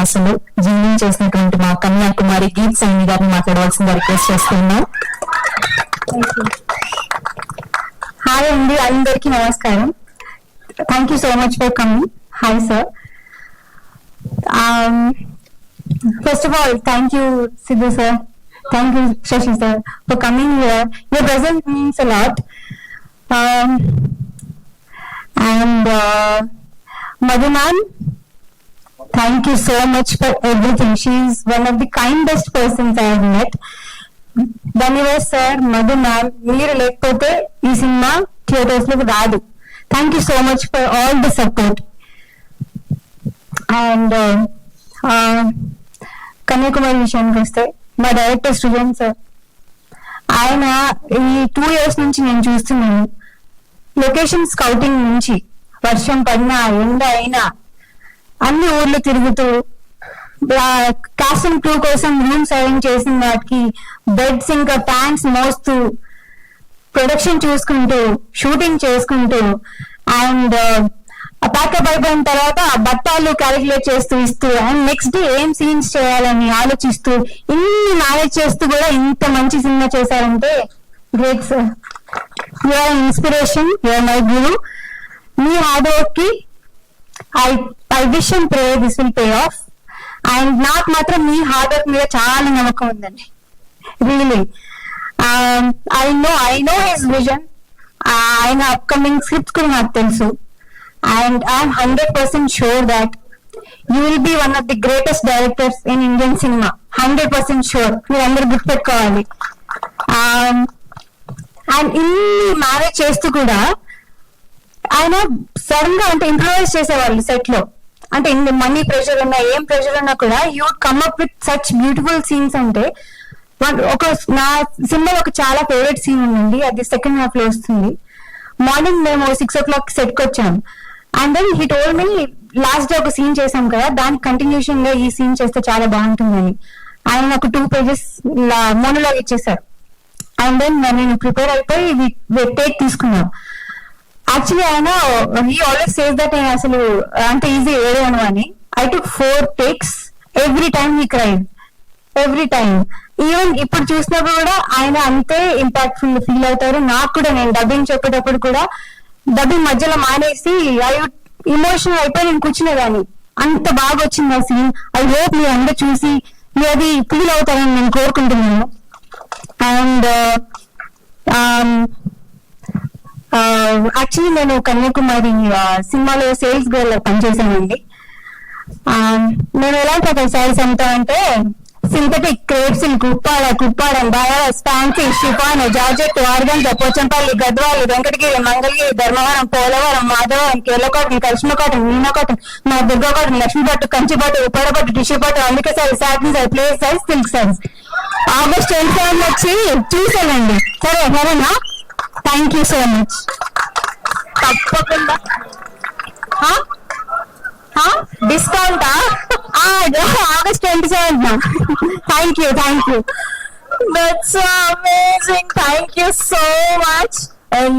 ఆశలు జీవించేసినటువంటి మా కన్యాకుమారి గీత్ సైని గారిని మాట్లాడవలసిందిగా రిక్వెస్ట్ చేస్తున్నాం. హాయ్ అండి అందరికి నమస్కారం. Thank you so much for coming hi sir first of all thank you Siddhu sir thank you Shashi sir for coming here your present means a lot and Madhu ma'am thank you so much for everything she's one of the kindest persons I have met ధన్యవాద్ sir Madhu ma'am మీరు లేకపోతే ఈ cinema థియేటర్స్లోకి రాదు. Thank you so much for all the support and Kanyakumari విషయానికి వస్తే మా director Srujan sir ఆయన ఈ టూ ఇయర్స్ నుంచి నేను చూస్తున్నాను. లొకేషన్ స్కౌటింగ్ నుంచి వర్షం పడినా ఎండ అయినా అన్ని ఊర్లు తిరుగుతూ కాస్టింగ్ టూ కోసం రూమ్స్ అరేంజ్ చేసిన వాటికి బెడ్స్ ఇంకా ప్యాంట్స్ మోస్తూ ప్రొడక్షన్ చూసుకుంటూ షూటింగ్ చేసుకుంటూ అండ్ ప్యాకప్ అయిపోయిన తర్వాత ఆ బట్టాలు క్యాలిక్యులేట్ చేస్తూ ఇస్తూ అండ్ నెక్స్ట్ డే ఏం సీన్స్ చేయాలని ఆలోచిస్తూ ఇన్ని మేనేజ్ చేస్తూ కూడా ఇంత మంచి సినిమా చేశారంటే great sir your inspiration your my guru me hard వర్క్కి I I wish and pray this will pay off and నాకు మాత్రం మీ హార్డ్ వర్క్ మీద చాలా నమ్మకం ఉందండి. Really I know I know his vision ఆయన అప్కమింగ్ స్క్రిప్ట్స్ కూడా నాకు తెలుసు. And I'm hundred percent sure that you will be one of the greatest directors in Indian cinema hundred percent sure మీరు అందరు గుర్తుపెట్టుకోవాలి um, అండ్ ఇన్ని manage చేస్తూ కూడా ఆయన సడన్గా అంటే ఇంప్రూవైజ్ చేసేవాళ్ళు సెట్లో. అంటే ఇన్ని మనీ ప్రెషర్ ఉన్నా ఏం ప్రెషర్ ఉన్నా కూడా you come up with such beautiful scenes అంటే వన్- ఒక నా సినిమాలో ఒక చాలా ఫేవరెట్ సీన్ ఉందండి. అది సెకండ్ హాఫ్లో వస్తుంది. మార్నింగ్ మేము సిక్స్ ఓ క్లాక్ సెట్కి వచ్చాం. And then he told me last day ఒక సీన్ చేసాం కదా దానికి కంటిన్యూషన్గా ఈ సీన్ చేస్తే చాలా బాగుంటుందని. ఆయన నాకు టూ పేజెస్ మోనోలాగ్ ఇచ్చేసారు అండ్ దెన్ నేను ప్రిపేర్ అయిపోయి టేక్ తీసుకున్నాం. యాక్చువల్లీ ఆయన హీ ఆల్వేస్ సేస్ దట్ నేను అసలు అంత ఈజీ వేయను అని. I took four takes every time he crime every time even ఇప్పుడు చూసినప్పుడు కూడా ఆయన అంతే ఇంపాక్ట్ఫుల్ ఫీల్ అవుతారు. నాకు కూడా నేను డబ్బింగ్ చెప్పేటప్పుడు కూడా డబ్బింగ్ మధ్యలో మానేసి ఐ ఇమోషనల్ అయిపోయి నేను కూర్చునేదాన్ని? అంత బాగా వచ్చింది ఆ సీన్ ఐ హోప్ మీరు అందరూ చూసి మీరు అది ఫీల్ అవుతారని నేను కోరుకుంటున్నాను. అండ్ Uh, యాక్చువల్లీ నేను కన్యాకుమారి uh, సినిమాలో సేల్స్ గర్ల్ పనిచేశానండి. Um, నేను ఎలాంటి ఒక సారీస్ అంటే synthetic crepe silk Uppada Kuppadam bias fancy chiffon georgette organ Pochampalli Gadwali Venkatagiri Mangalagiri Dharmavaram Polavaram Madhavaram Kerala cotton Krishna cotton cotton మా దుర్గకోటం కాటన్ కంచిపట్టు పట్టు కంచి పట్టు ఉప్పాడ టిష్యూ అందుకే sari satin size place size silk size August twenty seven వచ్చి చూసానండి సరే సరేనా? థ్యాంక్ యూ సో మచ్ తప్పకుండా. Discount August twenty seventh thank you thank you That's amazing. Thank you so much.